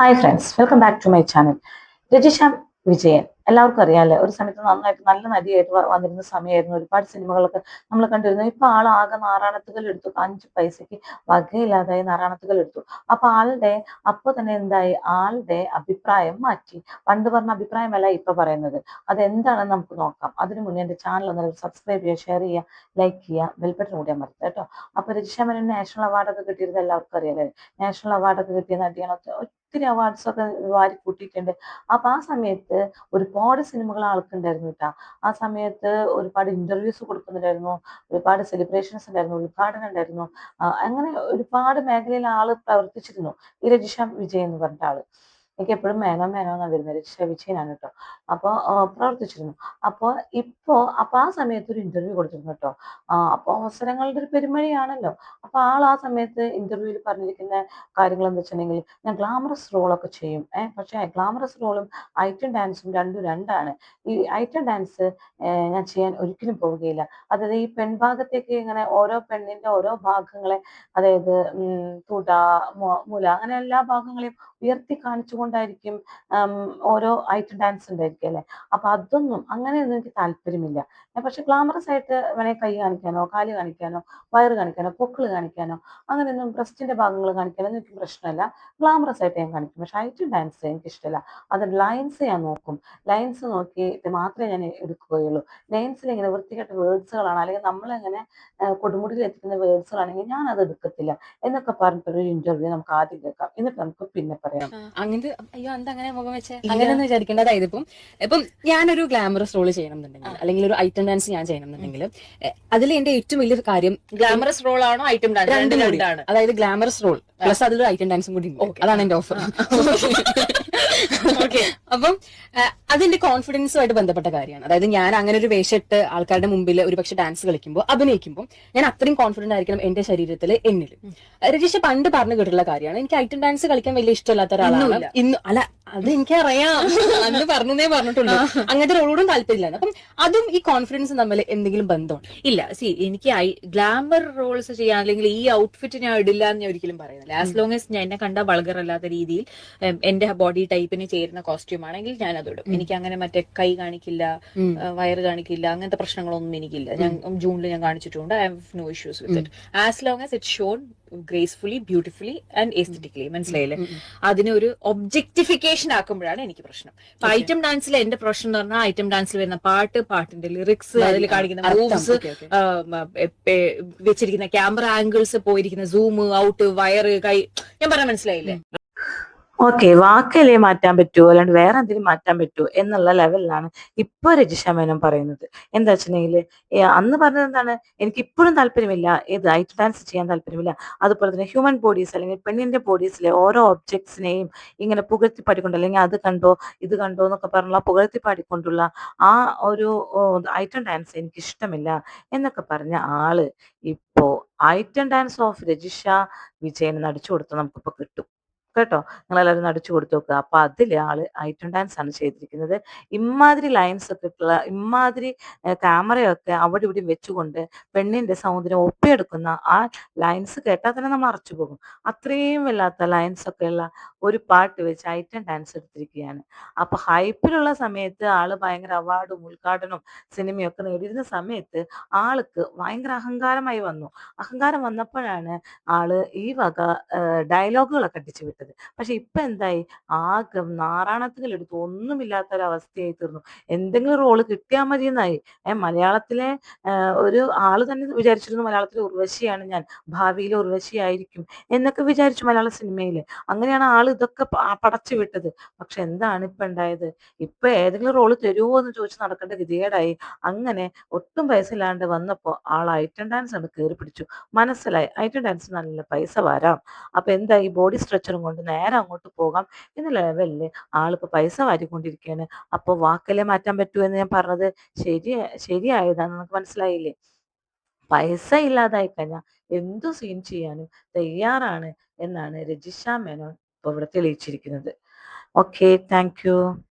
Hi friends welcome back to my channel Rajisha Vijayan എല്ലാവർക്കും അറിയാമല്ലേ ഒരു സമയത്ത് നന്നായിട്ട് നല്ല നടിയായിട്ട് വന്നിരുന്ന സമയമായിരുന്നു. ഒരുപാട് സിനിമകളൊക്കെ നമ്മൾ കണ്ടിരുന്നു. ഇപ്പൊ ആൾ ആകെ നാറാണത്തുകൾ എടുത്തു. അഞ്ച് പൈസക്ക് വകയില്ലാതായി നാറാണത്തുകൾ എടുത്തു. അപ്പൊ ആളുടെ അപ്പൊ തന്നെ എന്തായി? ആളുടെ അഭിപ്രായം മാറ്റി. പണ്ട് പറഞ്ഞ അഭിപ്രായമല്ല ഇപ്പൊ പറയുന്നത്. അതെന്താണെന്ന് നമുക്ക് നോക്കാം. അതിനു മുന്നേ എന്റെ ചാനൽ ഒന്ന് സബ്സ്ക്രൈബ് ചെയ്യുക ഷെയർ ചെയ്യുക ലൈക്ക് ചെയ്യുക ബെൽബട്ടൺ കൂടിയാൽ മതി കേട്ടോ. അപ്പൊ രജിഷ മേനോൻ നാഷണൽ അവാർഡൊക്കെ കിട്ടിയിരുന്നത് എല്ലാവർക്കും അറിയാമല്ലേ നാഷണൽ അവാർഡൊക്കെ കിട്ടിയ നടിയാണ് ഒത്തിരി അവാർഡ്സ് ഒക്കെ വാരി കൂട്ടിയിട്ടുണ്ട്. അപ്പൊ ആ സമയത്ത് ഒരുപാട് സിനിമകൾ ആൾക്കുണ്ടായിരുന്നു കേട്ടോ ആ സമയത്ത് ഒരുപാട് ഇന്റർവ്യൂസ് കൊടുക്കുന്നുണ്ടായിരുന്നു. ഒരുപാട് സെലിബ്രേഷൻസ് ഉണ്ടായിരുന്നു. ഉദ്ഘാടനം ഉണ്ടായിരുന്നു അങ്ങനെ ഒരുപാട് മേഖലയിൽ ആൾ പ്രവർത്തിച്ചിരുന്നു. ഈ രജിഷ വിജയ് എന്ന് പറഞ്ഞ ആൾ. എനിക്ക് എപ്പോഴും മേനോ മേനോ എന്നാണ് വരുന്നത്. വിജയനാണ് കേട്ടോ അപ്പോൾ പ്രവർത്തിച്ചിരുന്നു. അപ്പോൾ ഇപ്പോ അപ്പോൾ ആ സമയത്ത് ഒരു ഇന്റർവ്യൂ കൊടുത്തിരുന്നു കേട്ടോ അപ്പോൾ അവസരങ്ങളുടെ ഒരു പെരുമഴയാണല്ലോ. അപ്പോൾ ആൾ ആ സമയത്ത് ഇന്റർവ്യൂവിൽ പറഞ്ഞിരിക്കുന്ന കാര്യങ്ങൾ എന്താ വെച്ചിട്ടുണ്ടെങ്കിൽ ഞാൻ ഗ്ലാമറസ് റോളൊക്കെ ചെയ്യും. ഏഹ് പക്ഷേ ഗ്ലാമറസ് റോളും ഐറ്റം ഡാൻസും രണ്ടും രണ്ടാണ്. ഈ ഐറ്റം ഡാൻസ് ഞാൻ ചെയ്യാൻ ഒരിക്കലും പോവുകയില്ല. അതായത് ഈ പെൺഭാഗത്തേക്ക് ഇങ്ങനെ ഓരോ പെണ്ണിന്റെ ഓരോ ഭാഗങ്ങളെ അതായത് തുട മുല അങ്ങനെ എല്ലാ ഭാഗങ്ങളെയും ഉയർത്തി കാണിച്ചുകൊണ്ടായിരിക്കും ഉം, ഓരോ ഐറ്റം ഡാൻസ് ഉണ്ടായിരിക്കും അല്ലെ? അപ്പൊ അതൊന്നും അങ്ങനെയൊന്നും എനിക്ക് താല്പര്യമില്ല. പക്ഷെ ഗ്ലാമറസ് ആയിട്ട് വേണേൽ കൈ കാണിക്കാനോ കാൽ കാണിക്കാനോ വയറ് കാണിക്കാനോ പൊക്കിൾ കാണിക്കാനോ അങ്ങനെയൊന്നും ബ്രസ്റ്റിന്റെ ഭാഗങ്ങൾ കാണിക്കാനോ എനിക്ക് പ്രശ്നമല്ല. ഗ്ലാമറസ് ആയിട്ട് ഞാൻ കാണിക്കും. പക്ഷെ ഐറ്റം ഡാൻസ് എനിക്ക് ഇഷ്ടമല്ല അത് ലൈൻസ് ഞാൻ നോക്കും. ലൈൻസ് നോക്കിയിട്ട് മാത്രമേ ഞാൻ എടുക്കുകയുള്ളൂ. ലൈൻസിൽ ഇങ്ങനെ വൃത്തികെട്ട വേർഡ്സുകളാണ് അല്ലെങ്കിൽ നമ്മളെങ്ങനെ കൊടുമുടിയിൽ എത്തിക്കുന്ന വേർഡ്സുകളാണെങ്കിൽ ഞാൻ അത് എടുക്കത്തില്ല. എന്നൊക്കെ പറഞ്ഞിട്ടൊരു ഇന്റർവ്യൂ നമുക്ക് ആദ്യം കേൾക്കാം. എന്നിട്ട് നമുക്ക് പിന്നെ പറയാം. അങ്ങനത്തെ അയ്യോ എന്താ അങ്ങനെ മുഖം വെച്ചേ? അങ്ങനെയൊന്നും വിചാരിക്കേണ്ട. അതായത് ഇപ്പം ഇപ്പം ഞാനൊരു ഗ്ലാമറസ് റോൾ ചെയ്യണം എന്നുണ്ടെങ്കിൽ അല്ലെങ്കിൽ ഒരു ഐറ്റം ഡാൻസ് ഞാൻ ചെയ്യണം എന്നുണ്ടെങ്കിൽ അതിൽ എന്റെ ഏറ്റവും വലിയൊരു കാര്യം ഗ്ലാമറസ് റോൾ ആണോ ഐറ്റം ഡാൻസ് രണ്ടും കൂടി. അതായത് ഗ്ലാമറസ് റോൾ പ്ലസ് അതിലൊരു ഐറ്റം ഡാൻസും കൂടി. അതാണ് എന്റെ ഓഫർ Okay. അപ്പം അതിന്റെ കോൺഫിഡൻസുമായിട്ട് ബന്ധപ്പെട്ട കാര്യമാണ് അതായത് ഞാൻ അങ്ങനെ ഒരു വേഷമിട്ട് ആൾക്കാരുടെ മുമ്പിൽ ഒരു പക്ഷെ ഡാൻസ് കളിക്കുമ്പോൾ അഭിനയിക്കുമ്പോൾ ഞാൻ അത്രയും കോൺഫിഡന്റ് ആയിരിക്കണം എന്റെ ശരീരത്തിൽ എന്നിൽ രജീഷ് പണ്ട് പറഞ്ഞു കേട്ടിട്ടുള്ള കാര്യമാണ് എനിക്ക് ഐറ്റം ഡാൻസ് കളിക്കാൻ വലിയ ഇഷ്ടമില്ലാത്ത ഒരാളാണ്. ഇന്ന് അല്ല അത് എനിക്കറിയാം അന്ന് പറഞ്ഞേ പറഞ്ഞിട്ടുള്ളൂ. അങ്ങനത്തെ റോളോടും താല്പര്യമില്ല അപ്പം അതും ഈ കോൺഫിഡൻസ് തമ്മിൽ എന്തെങ്കിലും ബന്ധമുണ്ട്? ഇല്ല. സി എനിക്ക് ഗ്ലാമർ റോൾസ് ചെയ്യാൻ അല്ലെങ്കിൽ ഈ ഔട്ട്ഫിറ്റ് ഞാൻ ഇടില്ല എന്ന് ഞാൻ ഒരിക്കലും പറയുന്നില്ല. ആസ് ലോങ് എസ് ഞാൻ എന്നെ കണ്ട വൾഗർ അല്ലാത്ത രീതിയിൽ എന്റെ ബോഡി ടൈപ്പിന് ചേരുന്ന കോസ്റ്റ്യൂം ആണെങ്കിൽ ഞാൻ അത് ഇടും. എനിക്ക് അങ്ങനെ മറ്റേ കൈ കാണിക്കില്ല വയർ വയറ് കാണിക്കില്ല അങ്ങനത്തെ പ്രശ്നങ്ങളൊന്നും എനിക്കില്ല. ഞാൻ ജൂണിൽ ഞാൻ കാണിച്ചിട്ടുണ്ട്. I have no issues with it as long as it shown gracefully beautifully and aesthetically മനസ്സിലായില്ലേ? അതിനെ ഒരു ഒബ്ജക്ടിഫിക്കേഷൻ ആക്കുമ്പോഴാണ് എനിക്ക് പ്രശ്നം. ഐറ്റം ഡാൻസിൽ എന്റെ പ്രശ്നം എന്ന് പറഞ്ഞാൽ ഐറ്റം ഡാൻസിൽ വരുന്ന പാട്ട് പാട്ടിന്റെ ലിറിക്സ് അതിൽ കാണിക്കുന്ന മൂവ്സ്. വെച്ചിരിക്കുന്ന ക്യാമറ ആംഗിൾസ് പോയിരിക്കുന്ന സൂം ഔട്ട് വയറ് കൈ ഞാൻ പറഞ്ഞ മനസ്സിലായില്ലേ? ഓക്കെ വാക്കല്ലേ മാറ്റാൻ പറ്റുമോ അല്ലാണ്ട് വേറെ എന്തെങ്കിലും മാറ്റാൻ പറ്റുമോ എന്നുള്ള ലെവലിലാണ് ഇപ്പൊ രജിഷ മേനോൻ പറയുന്നത്. എന്താ വെച്ചിട്ടുണ്ടെങ്കിൽ അന്ന് പറഞ്ഞത് എന്താണ്? എനിക്ക് ഇപ്പോഴും താല്പര്യമില്ല. ഏത് ഐറ്റ് ഡാൻസ് ചെയ്യാൻ താല്പര്യമില്ല. അതുപോലെ തന്നെ ഹ്യൂമൻ ബോഡീസ് അല്ലെങ്കിൽ പെണ്ണിന്റെ ബോഡീസിലെ ഓരോ ഒബ്ജക്ട്സിനെയും ഇങ്ങനെ പുകഴ്ത്തി പാടിക്കൊണ്ട് അല്ലെങ്കിൽ അത് കണ്ടോ ഇത് കണ്ടോ എന്നൊക്കെ പറഞ്ഞുള്ള പുകഴ്ത്തി പാടിക്കൊണ്ടുള്ള ആ ഒരു ഐറ്റം ഡാൻസ് എനിക്ക് ഇഷ്ടമില്ല എന്നൊക്കെ പറഞ്ഞ ആൾ ഇപ്പോ item dance of Rajisha Vijayan നടിച്ചു കൊടുത്ത് നമുക്കിപ്പോ കിട്ടും. കേട്ടോ? നിങ്ങളെല്ലാവരും അടിച്ചു കൊടുത്തു നോക്കുക അപ്പൊ അതിൽ ആൾ ഐറ്റം ഡാൻസ് ആണ് ചെയ്തിരിക്കുന്നത്. ഇമാതിരി ലൈൻസ് ഒക്കെ ഇട്ടുള്ള ഇമാതിരി ക്യാമറയൊക്കെ അവിടെ ഇവിടെ വെച്ചുകൊണ്ട് പെണ്ണിന്റെ സൗന്ദര്യം ഒപ്പിയെടുക്കുന്ന ആ ലൈൻസ് കേട്ടാൽ തന്നെ നമ്മൾ അറച്ചു പോകും. അത്രയും വല്ലാത്ത ലൈൻസ് ഒക്കെ ഉള്ള ഒരു പാട്ട് വെച്ച് ഐറ്റം ഡാൻസ് എടുത്തിരിക്കുകയാണ്. അപ്പൊ ഹൈപ്പിലുള്ള സമയത്ത് ആൾ ഭയങ്കര അവാർഡും ഉദ്ഘാടനവും സിനിമയൊക്കെ നേടിയിരുന്ന സമയത്ത് ആൾക്ക് ഭയങ്കര അഹങ്കാരമായി വന്നു. അഹങ്കാരം വന്നപ്പോഴാണ് ആൾ ഈ വക ഡയലോഗുകളൊക്കെ അടിച്ചു വിട്ടത്. പക്ഷെ ഇപ്പൊ എന്തായി? ആകെ നാറാണത്തിൽ എടുത്തു. ഒന്നുമില്ലാത്ത ഒരു അവസ്ഥയായി തീർന്നു. എന്തെങ്കിലും റോൾ കിട്ടിയാൽ മതി എന്നായി ഏഹ് മലയാളത്തിലെ ഒരു ആൾ തന്നെ വിചാരിച്ചിരുന്നു മലയാളത്തിലെ ഉർവശിയാണ് ഞാൻ. ഭാവിയിലെ ഉർവശിയായിരിക്കും എന്നൊക്കെ വിചാരിച്ചു മലയാള സിനിമയിൽ. അങ്ങനെയാണ് ആൾ ഇതൊക്കെ പടച്ചു വിട്ടത്. പക്ഷെ എന്താണ് ഇപ്പൊ ഉണ്ടായത്? ഇപ്പൊ ഏതെങ്കിലും റോൾ തരുമോ എന്ന് ചോദിച്ചു നടക്കേണ്ട ഗതികേടായി. അങ്ങനെ ഒട്ടും പൈസ ഇല്ലാണ്ട് വന്നപ്പോ ആൾ ഐറ്റം ഡാൻസ് ആണ് കയറി പിടിച്ചു. മനസ്സിലായി. ഐറ്റം ഡാൻസ് നല്ല പൈസ വരാം. അപ്പൊ എന്തായി? ബോഡി സ്ട്രെച്ചറും കൊണ്ട് നേരെ അങ്ങോട്ട് പോകാം എന്ന ലെവലിൽ ആളിപ്പോ പൈസ വാരിക്കൊണ്ടിരിക്കുകയാണ് അപ്പൊ വാക്കല്ലേ മാറ്റാൻ പറ്റൂ എന്ന് ഞാൻ പറഞ്ഞത്? ശരി ശരിയായതാന്ന് നമുക്ക് മനസ്സിലായില്ലേ? പൈസ ഇല്ലാതായി കഴിഞ്ഞാൽ എന്തു സീൻ ചെയ്യാനും തയ്യാറാണ് എന്നാണ് രജിഷ മേനോൻ ഇപ്പൊ ഇവിടെ തെളിയിച്ചിരിക്കുന്നത്. Okay thank